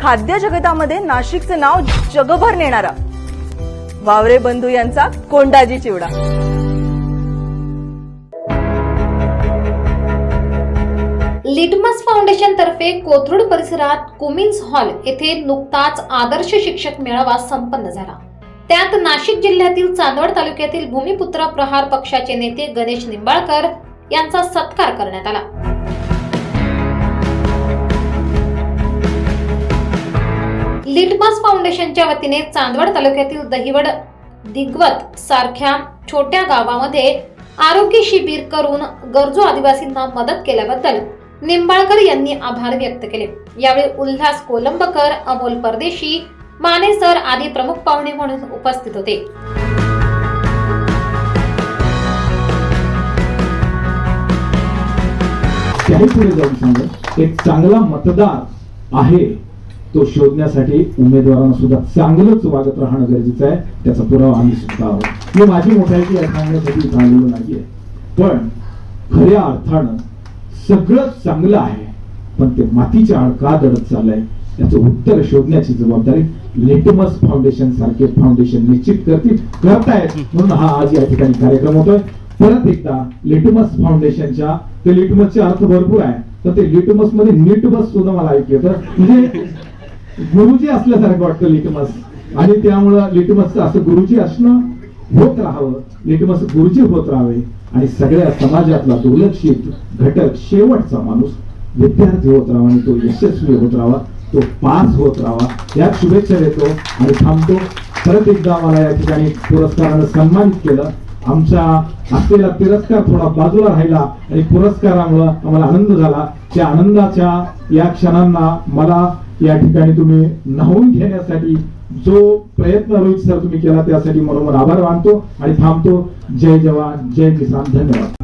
खाद्य जगतामध्ये नाशिकचे नाव जगभर नेणारा. वावरे बंधू यांचा कोंडाजी चिवडा. लिटमस फाउंडेशन तर्फे कोथरूड परिसरात कुमिन्स हॉल येथे नुकताच आदर्श शिक्षक मेळावा संपन्न झाला. त्यात नाशिक जिल्ह्यातील चांदवड तालुक्यातील भूमिपुत्र प्रहार पक्षाचे नेते गणेश निंबाळकर यांचा सत्कार करण्यात आला. लिटमस फाउंडेशनच्या वतीने चांदवड तालुक्यातील दहिवड दिग्वत सारख्या छोट्या गावामध्ये आरोग्य शिबिर करून गरजू आदिवासींना मदत केल्याबद्दल निंबाळकर यांनी आभार व्यक्त केले. यावेळी उल्हास कोलंबकर अमोल परदेशी माने सर आदी प्रमुख पाहुणे म्हणून उपस्थित होते. पुढे जाऊन एक चांगला मतदार आहे. तो शोधण्यासाठी उमेदवारांना सुद्धा चांगलंच वागत राहणं गरजेचं आहे. त्याचा पुरावा आम्ही सुद्धा आहोत. मी माझी मोठ्याची सांगण्यासाठी झालेलो नाहीये. पण खऱ्या अर्थानं सगळं चांगलं आहे. पण ते मातीच्या आड का दडत चाललंय. त्याचं उत्तर शोधण्याची जबाबदारी लिटमस फाउंडेशन सारखे फाउंडेशन निश्चित करतील करतायत. म्हणून हा आज या ठिकाणी कार्यक्रम होतोय. परत एकदा लिटमस फाउंडेशनच्या ते लिटमसचे अर्थ भरपूर आहे. तर ते लिटमसमध्ये नीटमस सुद्धा मला ऐकलं येतं. म्हणजे गुरुजी असल्यासारखं वाटतं लिटमस. आणि त्यामुळं लिटमसचं असं गुरुजी असणं होत राहावं. लिटमस गुरुजी होत राहावे. आणि सगळ्या समाजातला दुर्लक्षित घटक शेवटचा माणूस विद्यार्थी होत राहावा आणि तो यशस्वी होत राहावा तो पास होत राहावा. या शुभेच्छा देतो आणि थांबतो. परत एकदा मला या ठिकाणी पुरस्कारानं सन्मानित केलं. आमचा असलेला तिरस्कार थोडा बाजूला राहिला आणि पुरस्कारामुळं आम्हाला आनंद झाला. त्या आनंदाच्या या क्षणांना मला या ठिकाणी तुम्ही न्हावून घेण्यासाठी जो प्रयत्न रोहित सर तुम्ही केला त्यासाठी मनोमन आभार मानतो आणि थांबतो. जय जवान जय किसान. धन्यवाद.